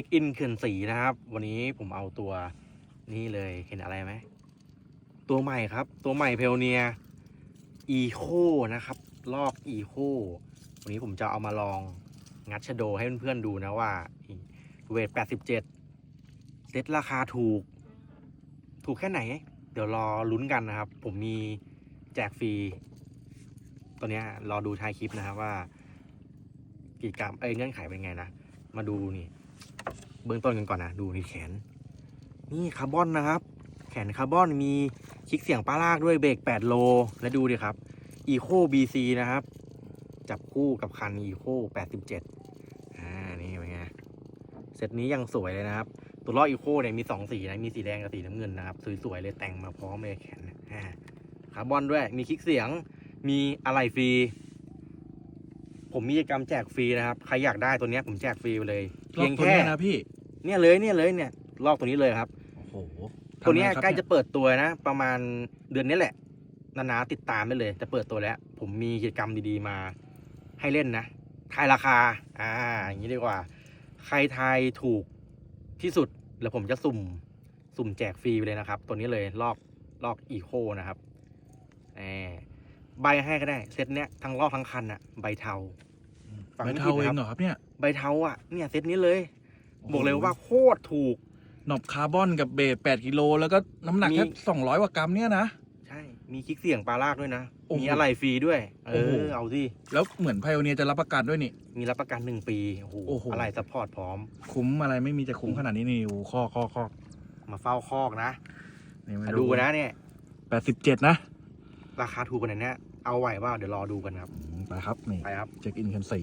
ช็คอินเขื่อนสีนะครับ วันนี้ผมเอาตัวนี่เลยเห็นอะไรไหม ตัวใหม่ครับ ตัวใหม่เพลเนียอีโคนะครับ ลอกอีโควันนี้ผมจะเอามาลองงัดชะโดให้เพื่อนๆดูนะว่าเวท 87 เซตราคาถูก ถูกแค่ไหน เดี๋ยวรอลุ้นกันนะครับ ผมมีแจกฟรีตัวเนี้ยรอดูท้ายคลิปนะครับว่ากิจกรรมเอ้ยเงื่อนไขเป็นไงนะ มาดูนี่ เบื้องต้นกันก่อนนะดูนี่แขน นี่คาร์บอนนะครับ แขนคาร์บอนมีคลิกเสียงปลาลากด้วยเบรก8โล และดูดิครับ Eco BC นะครับ จับคู่กับคัน Eco 87อ่านี่เป็นไงเซตนี้ยังสวยเลยนะครับ ตัวล้อ Eco เนี่ยมี 2 สีนะมีสีแดงกับสีน้ำเงินนะครับ สวยๆเลยแต่งมาพร้อมเลยแขนคาร์บอนด้วยมีคลิกเสียงมีอะไรฟรีผมมีกิจกรรมแจกฟรีนะครับ ใครอยากได้ตัวนี้ผมแจกฟรีไปเลย เพียงแค่นะพี่ เนี่ยเลยเนี่ยเลยเนี่ยลอกตัวนี้เลยครับโอ้โหตัวเนี้ยทำไงครับใกล้เนี่จะเปิดตัวนะ ประมาณเดือนนี้แหละ นานาติดตามได้เลยจะเปิดตัวแล้ว ผมมีกิจกรรมดีๆมา ให้เล่นนะทายราคา อ่า อย่างนี้ดีกว่า ใครทายถูกที่สุดแล้วผมจะสุ่ม สุ่มแจกฟรีไปเลยนะครับ ตัวนี้เลยลอกลอกอีโคนะครับแหมใบให้ก็ได้ เซตเนี้ยทั้งลอกทั้งคันอะใบเทาฟังไม่ไม่เท่าผิดเอนะครับงเหรอครับเนี่ย ใบเทาอะเนี่ยเซตนี้เลย บอกเลยว่าโคตรถูก หนอบคาร์บอนกับเบส8กิโล แล้วก็น้ำหนักมีแค่200กว่ากรัมเนี่ยนะ ใช่ มีคลิกเสียงปลาลากด้วยนะโอ้โหมีอะไรฟรีด้วย เอโอ้โหอเอาสิ แล้วเหมือนไพโอเนียจะรับประกันด้วยนี่ มีรับประกันหนึ่งปีโอ้โหโอ้โห อะไรซัพพอร์ตพร้อม คุ้มอะไรไม่มีจะคุ้มขนาดนี้นี่โอ้ข้อข้อข้อมาเฝ้าคอกนะนี่มาดูนะเนี่ย87นะ ราคาถูกขนาดเนี้ยเอาไหวว่าเดี๋ยวรอดูกันครับอืมไปครับนี่ไปครับเช็คอินคันสี